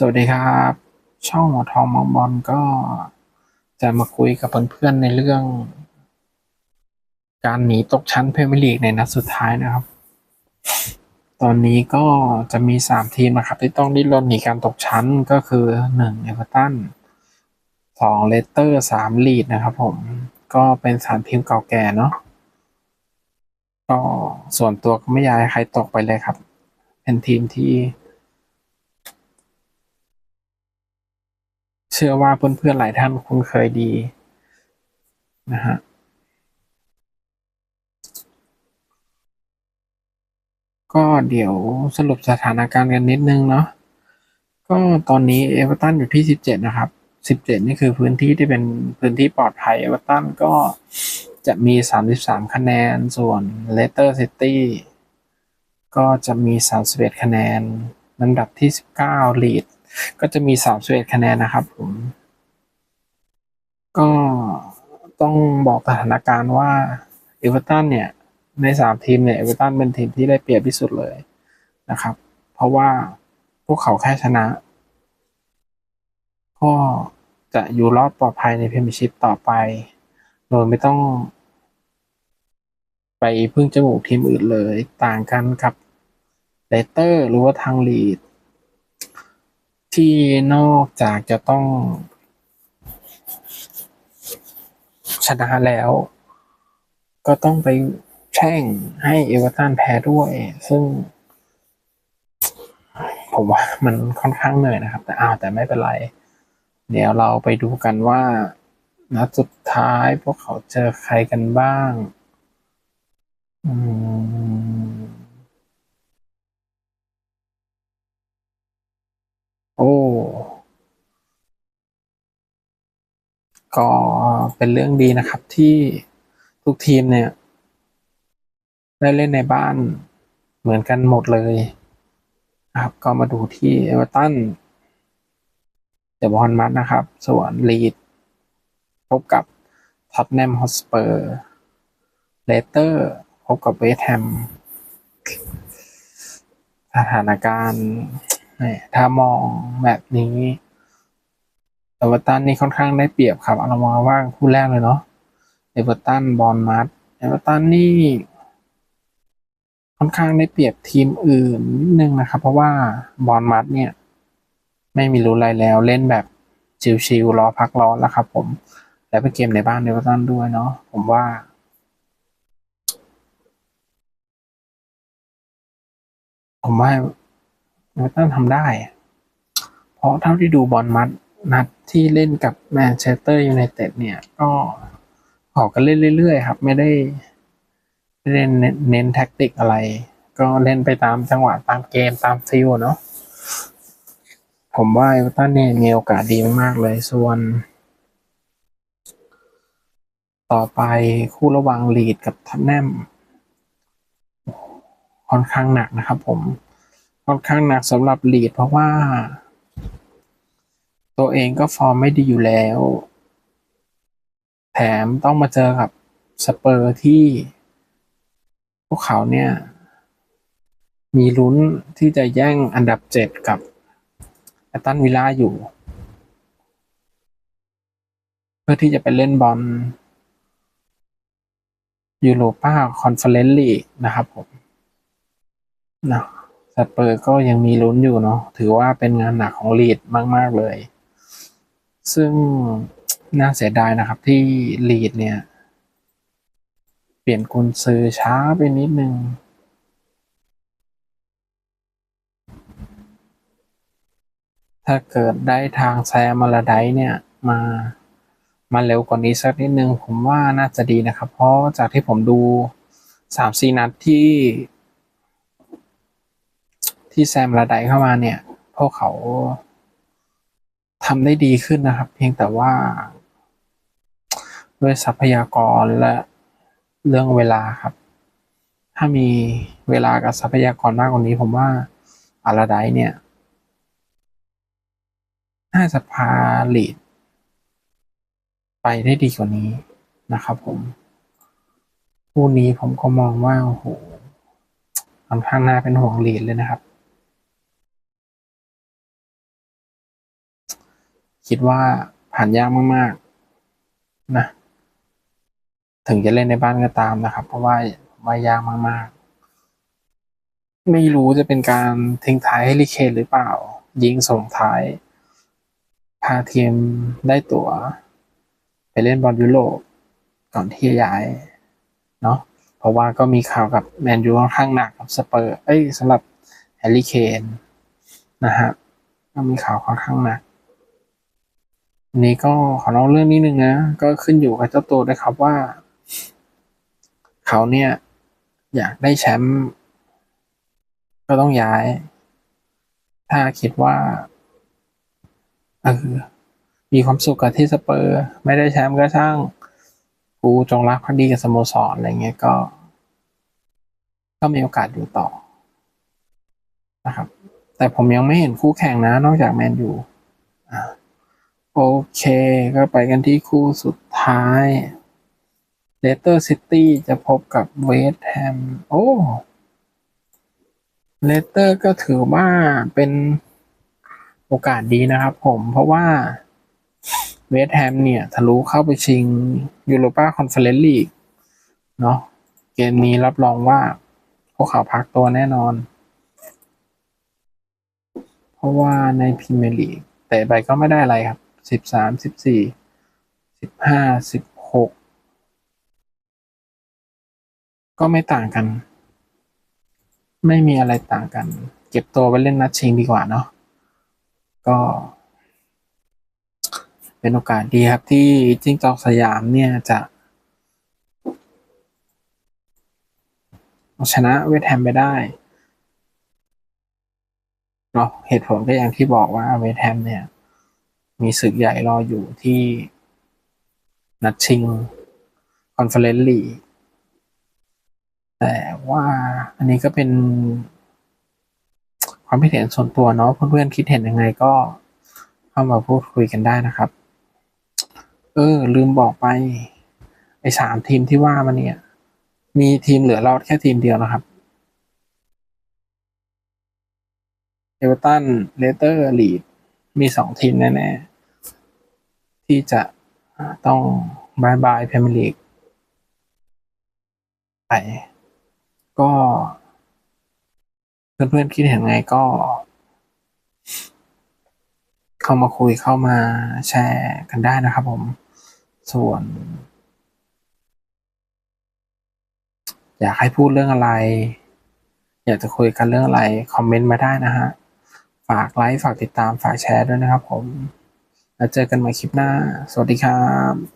สวัสดีครับ ช่องหมอทองมองบอลก็จะมาคุยกับเพื่อนๆในเรื่อง การหนีตกชั้นเพรีเมียร์ลีกในนัดสุดท้ายนะครับ ตอนนี้ก็จะมีสามทีมนะครับ ที่ต้องดิ้นรนหนีการตกชั้นก็คือหนึ่งเอเวอร์ตันสองเลสเตอร์สามลีดนะครับผมก็เป็นสามทีมเก่าแก่เนาะก็ส่วนตัวก็ไม่อยากให้ใครตกไปเลยครับ เป็นทีมที่ เชื่อว่าเพื่อนๆหลายท่านคุ้นเคยดีนะฮะก็เดี๋ยวสรุปสถานการณ์กันนิดนึงเนาะก็ตอนนี้เอเวอร์ตันอยู่ที่ 17 นะครับ 17 นี่คือพื้นที่ที่เป็นพื้นที่ปลอดภัยเอเวอร์ตันก็จะมี 33 คะแนน ส่วนเลสเตอร์ซิตี้ก็จะมี 31 คะแนนลำดับที่ 19ลีด ก็จะมี31คะแนนนะครับผม ก็ต้องบอกสถานการณ์ว่าเอเวอร์ตันเนี่ยในสามทีมเนี่ยเอเวอร์ตันเป็นทีมที่ได้เปรียบที่สุดเลยนะครับ เพราะว่าพวกเขาแค่ชนะ ก็จะอยู่รอดปลอดภัยในพรีเมียร์ชิพต่อไป โดยไม่ต้อง ไปพึ่งจมูกทีมอื่นเลย ต่างกันกับเลสเตอร์หรือว่าทางลีด ที่นอกจากจะต้อง ชนะแล้ว ก็ต้องไปแช่งให้เอเวอร์ตันแพ้ด้วย ซึ่ง ผมว่ามันค่อนข้างเหนื่อยนะครับ แต่อ้าวแต่ไม่เป็นไร เดี๋ยวเราไปดูกันว่านัดสุดท้ายพวกเขาเจอใครกันบ้าง อืม โอ้ ก็เป็นเรื่องดีนะครับที่ทุกทีมเนี่ย ได้เล่นในบ้านเหมือนกันหมดเลยนะครับ ก็มาดูที่เอเวอร์ตันเดบอลมัดนะครับ ส่วนลีด พบกับท็อตแนมฮอสเปอร์เลเตอร์พบกับเวสต์แฮมสถานการณ์ ถ้ามองแบบนี้เอเวอร์ตันนี่ค่อนข้างได้เปรียบครับเอาเรามาว่าคู่แรกเลยเนาะเอเวอร์ตันบอลมัดเอเวอร์ตันนี่ค่อนข้างได้เปรียบทีมอื่นนิดนึงนะครับ เพราะว่าบอลมัดเนี่ย ไม่มีรู้อะไรแล้วเล่นแบบชิวๆรอพักร้อนแล้วครับผมและเป็นเกมในบ้านเอเวอร์ตันด้วยเนาะผมว่าผมว่า เอเวอร์ตันทำได้ เพราะเท่าที่ดูบอลมัดนัดที่เล่นกับแมนเชสเตอร์ยูไนเต็ดเนี่ย ก็ออกกันเล่นเรื่อยๆครับ ไม่ได้ไม่นเน้นแท็กติกอะไร ก็เล่นไปตามจังหวะตามเกมตามฟิลเนาะผมว่าเอเวอร์ตันเนี่ยมีโอกาสดีมากๆเลย ส่วน ต่อไปคู่ระหว่างลีดกับทัตแนมค่อนข้างหนักนะครับผม ค่อนข้างหนักสำหรับลีดเพราะว่า ตัวเองก็ฟอร์มไม่ดีอยู่แล้ว แถมต้องมาเจอกับสเปอร์ที่ พวกเขาเนี่ย มีลุ้นที่จะแย่งอันดับเจ็ดกับแอตันวิล่าอยู่ เพื่อที่จะไปเล่นบอลยูโรป้าคอนเฟอเรนซ์ลีกนะครับผมนะ สเปอร์ก็ยังมีลุ้นอยู่เนาะถือว่าเป็นงานหนักของลีดมาก ๆ เลย ซึ่งน่าเสียดายนะครับที่ลีดเนี่ย เปลี่ยนกุนซือช้าไปนิดนึงถ้าเกิดได้ทางแซมมาลาไดเนี่ยมามาเร็วกว่านี้สักนิดนึง ผมว่าน่าจะดีนะครับ เพราะจากที่ผมดูสามสี่นัดที่ ที่แซมลาไดเข้ามาเนี่ย พวกเขาทำได้ดีขึ้นนะครับ เพียงแต่ว่า ด้วยทรัพยากรและเรื่องเวลาครับ ถ้ามีเวลากับทรัพยากรมากกว่านี้ ผมว่าอาราไดเนี่ย น่าจะพาลีดไปได้ดีกว่านี้นะครับผมคู่นี้ผมก็มองว่าโอ้โหค่อนข้างน่าเป็นห่วงลีดเลยนะครับ คิดว่าผ่านยากมากๆนะ ถึงจะเล่นในบ้านก็ตามนะครับ เพราะว่าว่ายากมากๆ ไม่รู้จะเป็นการทิ้งท้ายให้ลิเคนหรือเปล่า ยิงส่งท้าย พาทีมได้ตั๋ว ไปเล่นบอลยุโรปก่อนที่จะย้าย เนาะเพราะว่าก็มีข่าวกับแมนยูค่อนข้างหนักกับสเปอร์ เอ้ยสำหรับแฮร์รี่เคนนะฮะก็มีข่าวค่อนข้างหนัก อันนี้ก็ขอเล่าเรื่องนิดนึงนะ ก็ขึ้นอยู่กับเจ้าตัวด้วยครับว่า เขาเนี่ย อยากได้แชมป์ก็ต้องย้าย ถ้าคิดว่าเออมีความสุขกับที่สเปอร์ ไม่ได้แชมป์ก็ช่าง กูจงรักภักดีกับสโมสรอะไรเงี้ยก็ ก็มีโอกาสอยู่ต่อนะครับ แต่ผมยังไม่เห็นคู่แข่งนะ นอกจากแมนยูอ่า โอเค ก็ไปกันที่คู่สุดท้ายเลสเตอร์ซิตี้จะพบกับเวสต์แฮม โอ้เลสเตอร์ก็ถือว่าเป็นโอกาสดีนะครับผมเพราะว่าเวสต์แฮมเนี่ย ทะลุเข้าไปชิงยูโรปาคอนเฟอเรนซ์ลีกเนาะเกมนี้รับรองว่าพวกเขาพักตัวแน่นอน เพราะว่าในพรีเมียร์ลีกแต่ไปก็ไม่ได้อะไรครับ สิบสามสิบสี่สิบห้าสิบหกก็ไม่ต่างกัน ไม่มีอะไรต่างกัน เก็บตัวไปเล่นนัดชิงดีกว่าเนาะก็ เป็นโอกาสดีครับที่จิ้งจอกสยามเนี่ยจะชนะเวสต์แฮมไปได้เนาะเหตุผลก็อย่างที่บอกว่าเวสต์แฮมเนี่ย มีศึกใหญ่รออยู่ที่นัดชิงคอนเฟอเรนซ์ลีแต่ว่าอันนี้ก็เป็นความคิดเห็นส่วนตัวเนาะเพื่อนๆคิดเห็นยังไงก็เข้ามาพูดคุยกันได้นะครับ เออ ลืมบอกไปไอ้สามทีมที่ว่ามาเนี่ย มีทีมเหลือรอดแค่ทีมเดียวนะครับเอเวอร์ตันเลสเตอร์ลีด มีสองทีมแน่ๆ ที่จะต้องบายบายพรีเมียร์ลีกไปก็เพื่อนๆคิดเห็นไงก็ เข้ามาคุยเข้ามาแชร์กันได้นะครับผม ส่วน อยากให้พูดเรื่องอะไร อยากจะคุยกันเรื่องอะไร คอมเมนต์มาได้นะฮะ ฝากไลค์ ฝากติดตาม ฝากแชร์ด้วยนะครับผม แล้วเจอกันใหม่คลิปหน้า สวัสดีครับ